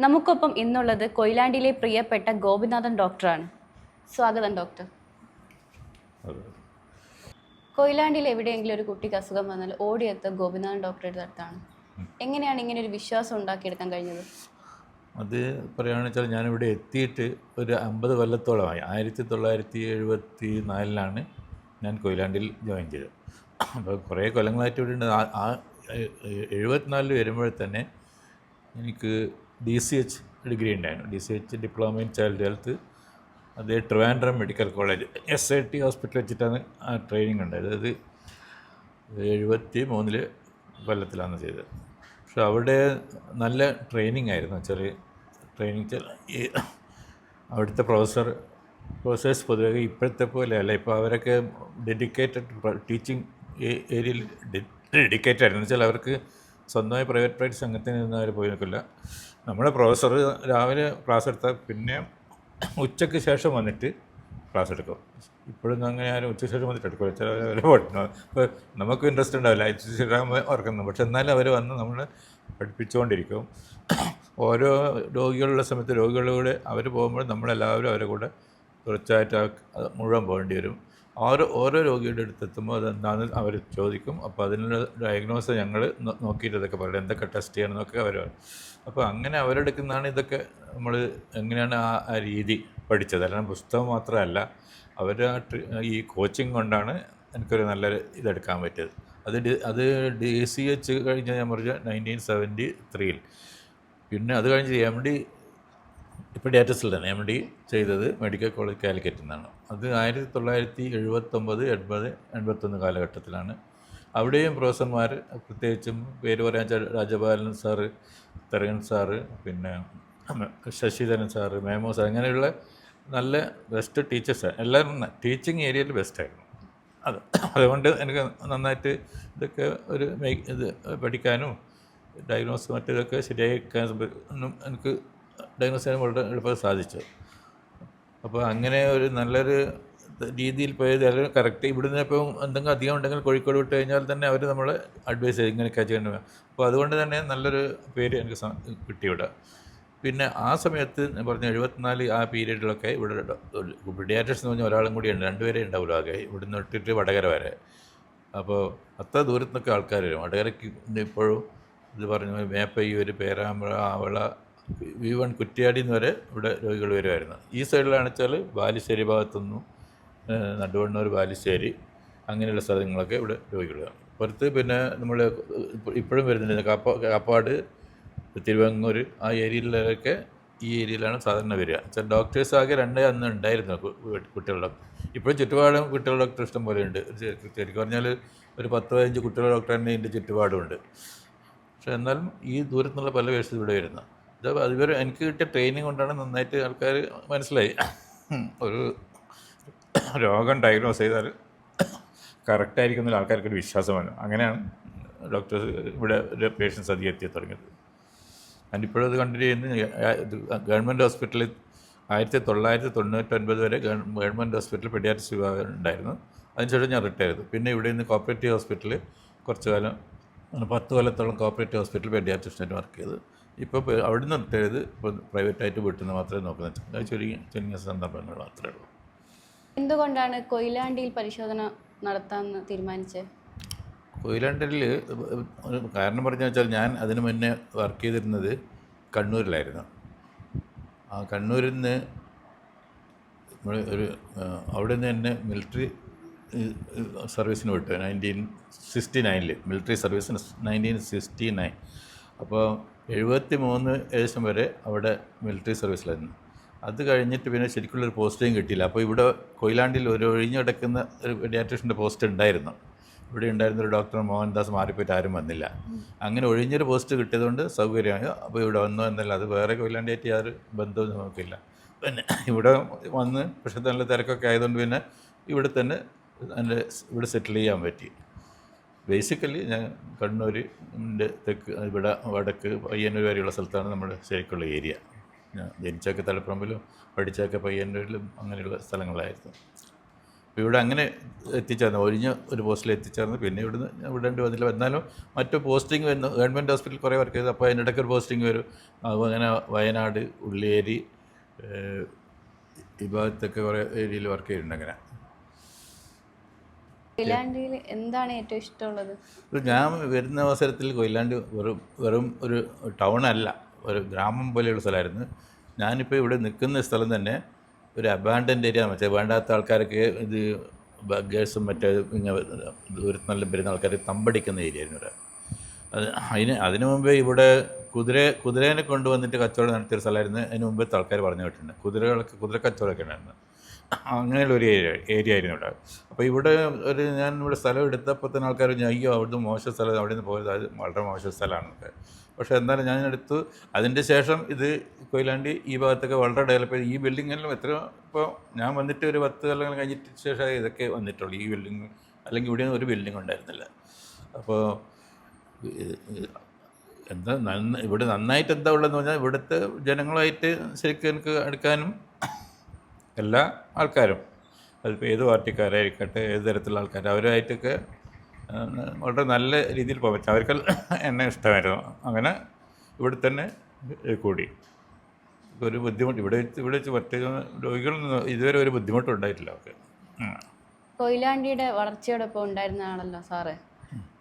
നമുക്കൊപ്പം ഇന്നുള്ളത് കൊയിലാണ്ടിയിലെ പ്രിയപ്പെട്ട ഗോപിനാഥൻ ഡോക്ടറാണ്. സ്വാഗതം ഡോക്ടർ. കൊയിലാണ്ടിയിൽ എവിടെയെങ്കിലും ഒരു കുട്ടിക്ക് അസുഖം വന്നാൽ ഓടിയെത്ത ഗോപിനാഥൻ ഡോക്ടറുടെ അടുത്താണ്. എങ്ങനെയാണ് ഇങ്ങനെ ഒരു വിശ്വാസം ഉണ്ടാക്കിയെടുക്കാൻ കഴിഞ്ഞത്? അത് പറയുകയാണെന്ന് വെച്ചാൽ ഞാനിവിടെ എത്തിയിട്ട് ഒരു അമ്പത് കൊല്ലത്തോളമായി. ആയിരത്തി തൊള്ളായിരത്തി എഴുപത്തി നാലിലാണ് ഞാൻ കൊയിലാണ്ടിൽ ജോയിൻ ചെയ്തത്. അപ്പോൾ കുറേ കൊല്ലങ്ങളായിട്ട് ഇവിടെ ഉണ്ട്. ആ- ആ എഴുപത്തിനാലിൽ വരുമ്പോൾ തന്നെ എനിക്ക് ഡി സി എച്ച് ഡിഗ്രി ഉണ്ടായിരുന്നു. D C H diploma in child health അത് Trivandrum medical college S I T hospital വെച്ചിട്ടാണ് ആ ട്രെയിനിങ് ഉണ്ടായത്. അത് എഴുപത്തി മൂന്നിൽ കൊല്ലത്തിലാണ് ചെയ്തത്. പക്ഷെ അവിടെ നല്ല ട്രെയിനിങ് ആയിരുന്നു. വെച്ചാൽ ട്രെയിനിങ് ഈ അവിടുത്തെ പ്രൊഫസർ പ്രൊഫസേഴ്സ് പൊതുവെ ഇപ്പോഴത്തെ പോലെ അല്ല. ഇപ്പോൾ അവരൊക്കെ ഡെഡിക്കേറ്റഡ് ടീച്ചിങ് ഏരിയയിൽ ഡെഡിക്കേറ്റഡ് ആയിരുന്നു. വെച്ചാൽ അവർക്ക് സ്വന്തമായി പ്രൈവറ്റ് പ്രൈറ്റ് സംഘത്തിൽ നിന്ന് അവർ പോയി നിൽക്കില്ല. നമ്മുടെ പ്രൊഫസർ രാവിലെ ക്ലാസ് എടുത്താൽ പിന്നെ ഉച്ചയ്ക്ക് ശേഷം വന്നിട്ട് ക്ലാസ് എടുക്കും. ഇപ്പോഴൊന്നും അങ്ങനെ ആരും ഉച്ചയ്ക്ക് ശേഷം വന്നിട്ട് എടുക്കില്ല ചില നമുക്ക് ഇൻട്രസ്റ്റ് ഉണ്ടാവില്ല. ഇൻസ്റ്റിറ്റ്യൂട്ട് ഓർക്കുന്നു പക്ഷെ എന്നാലും അവർ വന്ന് നമ്മൾ പഠിപ്പിച്ചുകൊണ്ടിരിക്കും ഓരോ രോഗികളുള്ള സമയത്ത് രോഗികളുടെ അവർ പോകുമ്പോൾ നമ്മളെല്ലാവരും അവരെ കൂടെ തുടർച്ചയായിട്ട് മുഴുവൻ പോകേണ്ടി വരും. ഓരോ ഓരോ രോഗിയുടെ അടുത്തെത്തുമ്പോൾ അതെന്താണെന്ന് അവർ ചോദിക്കും. അപ്പോൾ അതിനുള്ള ഡയഗ്നോസ് ഞങ്ങൾ നോക്കിയിട്ട് ഇതൊക്കെ പറയും. എന്തൊക്കെ ടെസ്റ്റ് ചെയ്യണമെന്നൊക്കെ അവർ അപ്പോൾ അങ്ങനെ അവരെടുക്കുന്നതാണ് ഇതൊക്കെ നമ്മൾ എങ്ങനെയാണ് ആ ആ രീതി പഠിച്ചത്. അല്ലാതെ പുസ്തകം മാത്രമല്ല അവർ ആ ഈ കോച്ചിങ് കൊണ്ടാണ് എനിക്കൊരു നല്ലൊരു ഇതെടുക്കാൻ പറ്റിയത്. അത് ഡി അത് ഡി സി എച്ച് കഴിഞ്ഞ് ഞാൻ പറഞ്ഞ നയന്റീൻ സെവന്റി ത്രീയിൽ പിന്നെ അത് കഴിഞ്ഞ് എം ഡി ഇപ്പോൾ ഡാറ്റസിൽ തന്നെ. എം ഡി ചെയ്തത് മെഡിക്കൽ കോളേജ് കാലിക്കറ്റിൽ നിന്നാണ് അത് ആയിരത്തി തൊള്ളായിരത്തി എഴുപത്തൊമ്പത് എൺപത് എൺപത്തൊന്ന് കാലഘട്ടത്തിലാണ്. അവിടെയും പ്രൊഫസർമാർ പ്രത്യേകിച്ചും പേര് പറയാൻ രാജപാലൻ സാറ് തരകൻ സാറ് പിന്നെ ശശിധരൻ സാറ് മേമോ സാർ അങ്ങനെയുള്ള നല്ല ബെസ്റ്റ് ടീച്ചേഴ്സ് എല്ലാവരും ടീച്ചിങ് ഏരിയയിൽ ബെസ്റ്റായിരുന്നു അത് അതുകൊണ്ട് എനിക്ക് നന്നായിട്ട് ഇതൊക്കെ ഒരു ഇത് പഠിക്കാനും ഡയഗ്നോസ് മറ്റേതൊക്കെ ശരിയായി എനിക്ക് ഡയഗ്നോസ് ചെയ്യാൻ വളരെ എളുപ്പം സാധിച്ചു. അപ്പോൾ അങ്ങനെ ഒരു നല്ലൊരു രീതിയിൽ പോയത് അല്ലെങ്കിൽ കറക്റ്റ് ഇവിടുന്ന് ഇപ്പം എന്തെങ്കിലും അധികം ഉണ്ടെങ്കിൽ കോഴിക്കോട് വിട്ട് കഴിഞ്ഞാൽ തന്നെ അവർ നമ്മളെ അഡ്വൈസ് ചെയ്ത് ഇങ്ങനെയൊക്കെ ചെയ്യണം അപ്പോൾ അതുകൊണ്ട് തന്നെ നല്ലൊരു പേര് എനിക്ക് കിട്ടിയിവിടെ പിന്നെ ആ സമയത്ത് പറഞ്ഞ എഴുപത്തിനാല് ആ പീരീഡിലൊക്കെ ഇവിടെ പീഡിയാട്രിക്സ് എന്ന് പറഞ്ഞ ഒരാളും കൂടി ഉണ്ട്. രണ്ടുപേരെ ഉണ്ടാവില്ല ആകെ. ഇവിടുന്ന് ഇട്ടിട്ട് വടകര വരെ. അപ്പോൾ അത്ര ദൂരത്തു നിന്നൊക്കെ ആൾക്കാർ വരും. വടകരയ്ക്ക് ഇപ്പോഴും ഇത് പറഞ്ഞ മേപ്പയ്യൂർ പേരാമ്പ്ര ആവള വി വൺ കുറ്റ്യാടി എന്ന് വരെ ഇവിടെ രോഗികൾ വരുമായിരുന്നു. ഈ സൈഡിലാണെന്ന് വെച്ചാൽ ബാലുശ്ശേരി ഭാഗത്തുനിന്നും നടുവണ്ണൂർ ബാലുശ്ശേരി അങ്ങനെയുള്ള സ്ഥലങ്ങളൊക്കെ ഇവിടെ രോഗികളാണ് പുറത്ത് പിന്നെ നമ്മൾ ഇപ്പോഴും വരുന്നുണ്ട്. കാപ്പ കാപ്പാട് തിരുവങ്ങൂർ ആ ഏരിയയിലൊക്കെ ഈ ഏരിയയിലാണ് സാധാരണ വരിക. ചില ഡോക്ടേഴ്സ് ആകെ രണ്ടേ അന്ന് ഉണ്ടായിരുന്നു കുട്ടികളുടെ. ഇപ്പോഴും ചുറ്റുപാടും കുട്ടികളുടെ ഡോക്ടർ ഇഷ്ടം പോലെ ഉണ്ട് ശരിക്കും പറഞ്ഞാൽ ഒരു പത്ത് പതിനഞ്ച് കുട്ടികളുടെ ഡോക്ടർ തന്നെ ഇതിന്റെ ചുറ്റുപാടുമുണ്ട് പക്ഷേ എന്നാലും ഈ ദൂരത്തുനിന്നുള്ള പല പേഴ്സ് ഇവിടെ വരുന്നു ഇത് അതുവരെ എനിക്ക് കിട്ടിയ ട്രെയിനിങ് കൊണ്ടാണ് നന്നായിട്ട് ആൾക്കാർ മനസ്സിലായി. ഒരു രോഗം ഡയഗ്നോസ് ചെയ്താൽ കറക്റ്റായിരിക്കും എന്നൊരു ആൾക്കാർക്ക് ഒരു വിശ്വാസമാണ്. അങ്ങനെയാണ് ഡോക്ടേഴ്സ് ഇവിടെ പേഷ്യൻസ് അധികം എത്തി തുടങ്ങിയത്. ആൻഡ് ഇപ്പോഴത് കണ്ടിന്യൂ ചെയ്യുന്നു. ഗവൺമെന്റ് ഹോസ്പിറ്റലിൽ ആയിരത്തി തൊള്ളായിരത്തി തൊണ്ണൂറ്റൊൻപത് വരെ ഗവ- ഗവൺമെന്റ് ഹോസ്പിറ്റലിൽ പെഡിയാട്രിക്സ് വിഭാഗം ഉണ്ടായിരുന്നു. അതിനുശേഷം ഞാൻ റിട്ടയർ ചെയ്തു. പിന്നെ ഇവിടെ നിന്ന് കോപ്പറേറ്റീവ് ഹോസ്പിറ്റലിൽ കുറച്ച് കാലം പത്ത് കൊല്ലത്തോളം കോപ്പറേറ്റീവ് ഹോസ്പിറ്റലിൽ പെഡിയാട്രിക്സിനായിട്ട് വർക്ക് ചെയ്തു. ഇപ്പോൾ അവിടെ നിന്ന് ചെയ്ത് ഇപ്പോൾ പ്രൈവറ്റായിട്ട് വീട്ടിൽ നിന്ന് മാത്രമേ നോക്കുന്നത് ചുരുങ്ങി ചുരുങ്ങിയ സന്ദർഭങ്ങൾ മാത്രമേ ഉള്ളൂ. എന്തുകൊണ്ടാണ് കൊയിലാണ്ടിയിൽ പരിശോധന നടത്താമെന്ന് തീരുമാനിച്ചത് കൊയിലാണ്ടിൽ ഒരു കാരണം പറഞ്ഞു വെച്ചാൽ ഞാൻ അതിന് മുന്നേ വർക്ക് ചെയ്തിരുന്നത് കണ്ണൂരിലായിരുന്നു. ആ കണ്ണൂരിൽ നിന്ന് നമ്മൾ ഒരു അവിടെ നിന്ന് തന്നെ മിലിറ്ററി സർവീസിന് വിട്ടു. നയന്റീൻ സിക്സ്റ്റി നയനിൽ മിലിറ്ററി സർവീസിന് നയന്റീൻ സിക്സ്റ്റി നയൻ. അപ്പോൾ എഴുപത്തി മൂന്ന് ഏകദേശം വരെ അവിടെ മിലിറ്ററി സർവീസിലായിരുന്നു അത് കഴിഞ്ഞിട്ട് പിന്നെ ശരിക്കുള്ളൊരു പോസ്റ്റിങ് കിട്ടിയില്ല. അപ്പോൾ ഇവിടെ കൊയിലാണ്ടിൽ ഒരു ഒഴിഞ്ഞു കിടക്കുന്ന ഒരു പീഡിയാട്രീഷ്യന്റെ പോസ്റ്റ് ഉണ്ടായിരുന്നു. ഇവിടെ ഉണ്ടായിരുന്ന ഒരു ഡോക്ടർ മോഹൻദാസ് മാറിപ്പോയിട്ട് ആരും വന്നില്ല. അങ്ങനെ ഒഴിഞ്ഞൊരു പോസ്റ്റ് കിട്ടിയതുകൊണ്ട് സൗകര്യമായി. അപ്പോൾ ഇവിടെ വന്നു എന്നല്ല അത് വേറെ കൊയിലാണ്ടിയായിട്ട് യാതൊരു ബന്ധവും നമുക്കില്ല. പിന്നെ ഇവിടെ വന്ന് പക്ഷേ നല്ല തിരക്കൊക്കെ ആയതുകൊണ്ട് പിന്നെ ഇവിടെ തന്നെ എന്റെ ഇവിടെ സെറ്റിൽ ചെയ്യാൻ പറ്റി. ബേസിക്കലി ഞാൻ കണ്ണൂർ തെക്ക് ഇവിടെ വടക്ക് പയ്യന്നൂർ വരെയുള്ള സ്ഥലത്താണ് നമ്മുടെ ശരിക്കുള്ള ഏരിയ. ഞാൻ ജനിച്ചൊക്കെ തലപ്പറമ്പിലും പഠിച്ചൊക്കെ പയ്യന്നൂരിലും അങ്ങനെയുള്ള സ്ഥലങ്ങളായിരുന്നു. അപ്പോൾ ഇവിടെ അങ്ങനെ എത്തിച്ചേർന്നു. ഒഴിഞ്ഞ ഒരു പോസ്റ്റിൽ എത്തിച്ചേർന്ന്. പിന്നെ ഇവിടുന്ന് ഞാൻ വിടേണ്ടി വന്നില്ല. എന്നാലും മറ്റു പോസ്റ്റിംഗ് വരുന്നു. ഗവൺമെന്റ് ഹോസ്പിറ്റലിൽ കുറേ വർക്ക് ചെയ്തു. അപ്പോൾ അതിന്റെ ഇടയ്ക്ക് ഒരു പോസ്റ്റിംഗ് വരും. അങ്ങനെ വയനാട് ഉള്ളിയേരി ഈ ഭാഗത്തൊക്കെ കുറേ ഏരിയയിൽ വർക്ക് ചെയ്തിട്ടുണ്ട് അങ്ങനെ. കൊയിലാണ്ടിയിൽ എന്താണ് ഏറ്റവും ഇഷ്ടമുള്ളത്? ഞാൻ വരുന്ന അവസരത്തിൽ കൊയിലാണ്ടി വെറും വെറും ഒരു ടൗൺ അല്ല ഒരു ഗ്രാമം പോലെയുള്ള സ്ഥലമായിരുന്നു. ഞാനിപ്പോൾ ഇവിടെ നിൽക്കുന്ന സ്ഥലം തന്നെ ഒരു അബാൻഡന്റ് ഏരിയ മറ്റേ വേണ്ടാത്ത ആൾക്കാരൊക്കെ ഇത് ബഗ്ഗേഴ്സും മറ്റേ ഇങ്ങനെ ദൂരത്ത് നല്ല വരുന്ന ആൾക്കാർ തമ്പടിക്കുന്ന ഏരിയ ആയിരുന്നു ഇവിടെ. അത് അതിന് അതിനു മുമ്പേ ഇവിടെ കുതിര കുതിരേനെ കൊണ്ടുവന്നിട്ട് കച്ചവടം നടത്തിയൊരു സ്ഥലമായിരുന്നു. അതിന് മുമ്പേ ആൾക്കാർ പറഞ്ഞു കേട്ടിട്ടുണ്ട്. കുതിരകളൊക്കെ കുതിര കച്ചവടമൊക്കെ ഉണ്ടായിരുന്നു. അങ്ങനെയുള്ള ഒരു ഏരിയ ഏരിയ ആയിരുന്നു ഇവിടെ. അപ്പോൾ ഇവിടെ ഒരു ഞാൻ ഇവിടെ സ്ഥലം എടുത്തപ്പോൾ തന്നെ ആൾക്കാർ പറഞ്ഞു, അയ്യോ അവിടുന്ന് മോശം സ്ഥലം അവിടെ നിന്ന് പോയത് അത് വളരെ മോശ സ്ഥലമാണെന്നൊക്കെ. പക്ഷേ എന്നാലും ഞാൻ എടുത്തു. അതിന്റെ ശേഷം ഇത് കൊയിലാണ്ടി ഈ ഭാഗത്തൊക്കെ വളരെ ഡെവലപ്പ് ചെയ്ത് ഈ ബിൽഡിങ്ങെല്ലാം എത്ര ഇപ്പോൾ ഞാൻ വന്നിട്ട് ഒരു പത്ത് കൊല്ലങ്ങൾ കഴിഞ്ഞിട്ട് ശേഷം ഇതൊക്കെ വന്നിട്ടുള്ളൂ. ഈ ബിൽഡിങ് അല്ലെങ്കിൽ ഇവിടെ ഒരു ബിൽഡിംഗ് ഉണ്ടായിരുന്നില്ല. അപ്പോൾ എന്താ നന്ന ഇവിടെ നന്നായിട്ട് എന്താ ഉള്ളതെന്ന് പറഞ്ഞാൽ ഇവിടുത്തെ ജനങ്ങളുമായിട്ട് ശരിക്കും എനിക്ക് അടുക്കാനും എല്ലാ ആൾക്കാരും. അതിപ്പോൾ ഏത് പാർട്ടിക്കാരായിരിക്കട്ടെ ഏത് തരത്തിലുള്ള ആൾക്കാർ അവരുമായിട്ടൊക്കെ വളരെ നല്ല രീതിയിൽ പോകാൻ പറ്റും അവർക്ക് എന്നെ ഇഷ്ടമായിരുന്നു. അങ്ങനെ ഇവിടെ തന്നെ കൂടി. ഒരു ബുദ്ധിമുട്ട് ഇവിടെ ഇവിടെ വെച്ച് മറ്റേ രോഗികളൊന്നും ഇതുവരെ ഒരു ബുദ്ധിമുട്ടുണ്ടായിട്ടില്ല അവർക്ക്. ഉം. കൊയിലാണ്ടിയുടെ വളർച്ചയോടൊപ്പം ഉണ്ടായിരുന്ന ആണല്ലോ സാറ്.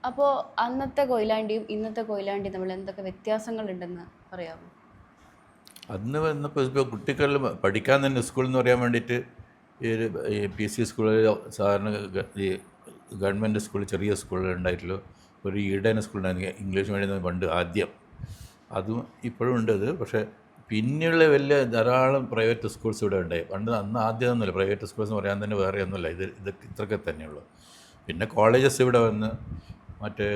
അപ്പോൾ അന്നത്തെ കൊയിലാണ്ടിയും ഇന്നത്തെ കൊയിലാണ്ടിയും തമ്മിൽ എന്തൊക്കെ വ്യത്യാസങ്ങളുണ്ടെന്ന് പറയാമോ? അന്ന് വന്നപ്പോൾ ഇപ്പോൾ കുട്ടികൾ പഠിക്കാൻ തന്നെ സ്കൂൾ എന്ന് പറയാൻ വേണ്ടിയിട്ട് ഈ ഈ പി സി സ്കൂളിൽ സാധാരണ ഈ ഗവൺമെന്റ് സ്കൂൾ ചെറിയ സ്കൂളിൽ ഉണ്ടായിട്ടുള്ള. ഒരു ഈഡൻ സ്കൂളുണ്ടായിരുന്നു ഇംഗ്ലീഷ് മീഡിയം പണ്ട് ആദ്യം. അതും ഇപ്പോഴും ഉണ്ട് അത്. പക്ഷേ പിന്നെയുള്ള വലിയ ധാരാളം പ്രൈവറ്റ് സ്കൂൾസ് ഇവിടെ ഉണ്ടായി. പണ്ട് അന്ന് ആദ്യം ഒന്നുമില്ല. പ്രൈവറ്റ് സ്കൂൾസ് എന്ന് പറയാൻ തന്നെ വേറെ ഒന്നുമില്ല. ഇത് ഇതൊക്കെ ഇത്രയൊക്കെ തന്നെയുള്ളൂ. പിന്നെ കോളേജസ് ഇവിടെ വന്ന് മറ്റേ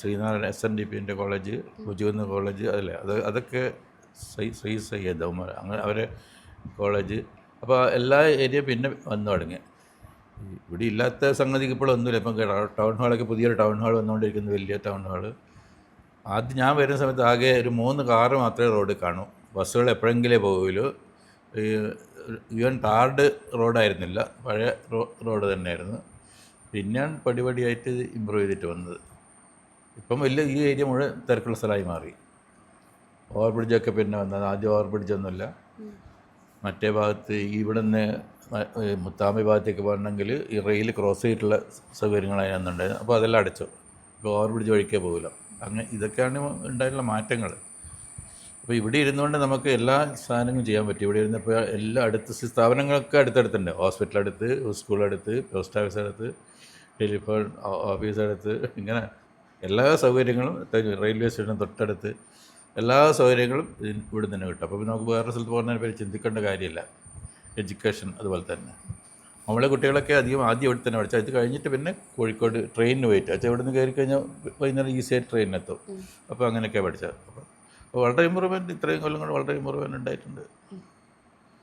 ശ്രീനാരായണ എസ് എൻ ഡി പിന്റെ കോളേജ് ഉജുവെന്ന കോളേജ് അതല്ലേ? അത് അതൊക്കെ ശ്രീ സൈ സയ്യദ് ഉമർ അങ്ങനെ അവരെ കോളേജ് അപ്പോൾ എല്ലാ ഏരിയ പിന്നെ വന്നു തുടങ്ങി. ഇവിടെ ഇല്ലാത്ത സംഗതിക്ക് ഇപ്പോഴൊന്നുമില്ല ഇപ്പം ടൗൺ ഹാളൊക്കെ പുതിയൊരു ടൗൺ ഹാൾ വന്നുകൊണ്ടിരിക്കുന്നു വലിയ ടൗൺ ഹാൾ. ആദ്യം ഞാൻ വരുന്ന സമയത്ത് ആകെ ഒരു മൂന്ന് കാറ് മാത്രമേ റോഡിൽ കാണൂ. ബസ്സുകൾ എപ്പോഴെങ്കിലേ പോകുള്ളൂ ഈ ഈവൻ ടാർഡ് റോഡായിരുന്നില്ല. പഴയ റോ റോഡ് തന്നെയായിരുന്നു. പിന്നെയാണ് പടിപടിയായിട്ട് ഇമ്പ്രൂവ് ചെയ്തിട്ട് വന്നത്. ഇപ്പം വലിയ ഈ ഏരിയ മുഴുവൻ തിരക്കുള്ള സ്ഥലമായി മാറി. ഓവർ ബ്രിഡ്ജൊക്കെ പിന്നെ വന്നത്. ആദ്യം ഓവർ ബ്രിഡ്ജൊന്നുമില്ല മറ്റേ ഭാഗത്ത് ഇവിടെ നിന്ന് മുത്താമ്പി ഭാഗത്തേക്ക് പോകണമെങ്കിൽ ഈ റെയിൽ ക്രോസ് ചെയ്തിട്ടുള്ള സൗകര്യങ്ങൾ അതിനൊന്നുണ്ടായിരുന്നു അപ്പോൾ അതെല്ലാം അടച്ചു. ഇപ്പോൾ ഓവർ ബ്രിഡ്ജ് വഴിക്കേ പോകില്ല. അങ്ങനെ ഇതൊക്കെയാണ് ഉണ്ടായിട്ടുള്ള മാറ്റങ്ങൾ. അപ്പോൾ ഇവിടെ ഇരുന്നുകൊണ്ട് നമുക്ക് എല്ലാ സാധനങ്ങളും ചെയ്യാൻ പറ്റും. ഇവിടെ ഇരുന്നപ്പോൾ എല്ലാ അടുത്ത സ്ഥാപനങ്ങളൊക്കെ അടുത്തടുത്തുണ്ട്. ഹോസ്പിറ്റൽ അടുത്ത് സ്കൂൾ അടുത്ത് പോസ്റ്റ് ഓഫീസ് അടുത്ത് ടെലിഫോൺ ഓഫീസ് അടുത്ത് ഇങ്ങനെ എല്ലാ സൗകര്യങ്ങളും റെയിൽവേ സ്റ്റേഷൻ തൊട്ടടുത്ത് എല്ലാ സൗകര്യങ്ങളും ഇവിടെ തന്നെ കിട്ടും. അപ്പോൾ പിന്നെ നമുക്ക് വേറെ സ്ഥലത്ത് പോകുന്നതിനെ പറ്റി ചിന്തിക്കേണ്ട കാര്യമില്ല. എഡ്യൂക്കേഷൻ അതുപോലെ തന്നെ. നമ്മളെ കുട്ടികളൊക്കെ അധികം ആദ്യം ഇവിടെ തന്നെ പഠിച്ചു അത് കഴിഞ്ഞിട്ട് പിന്നെ കോഴിക്കോട് ട്രെയിനിന് പോയിട്ട്. അച്ഛൻ ഇവിടെ നിന്ന് കയറി കഴിഞ്ഞാൽ വൈകുന്നേരം ഈസിയായിട്ട് ട്രെയിനിനെത്തും അപ്പോൾ അങ്ങനെയൊക്കെ പഠിച്ചത്. അപ്പോൾ വളരെ ഇമ്പ്രൂവ്മെന്റ് ഇത്രയും കൊല്ലം കൊണ്ട് വളരെ ഇമ്പ്രൂവ്മെന്റ് ഉണ്ടായിട്ടുണ്ട്.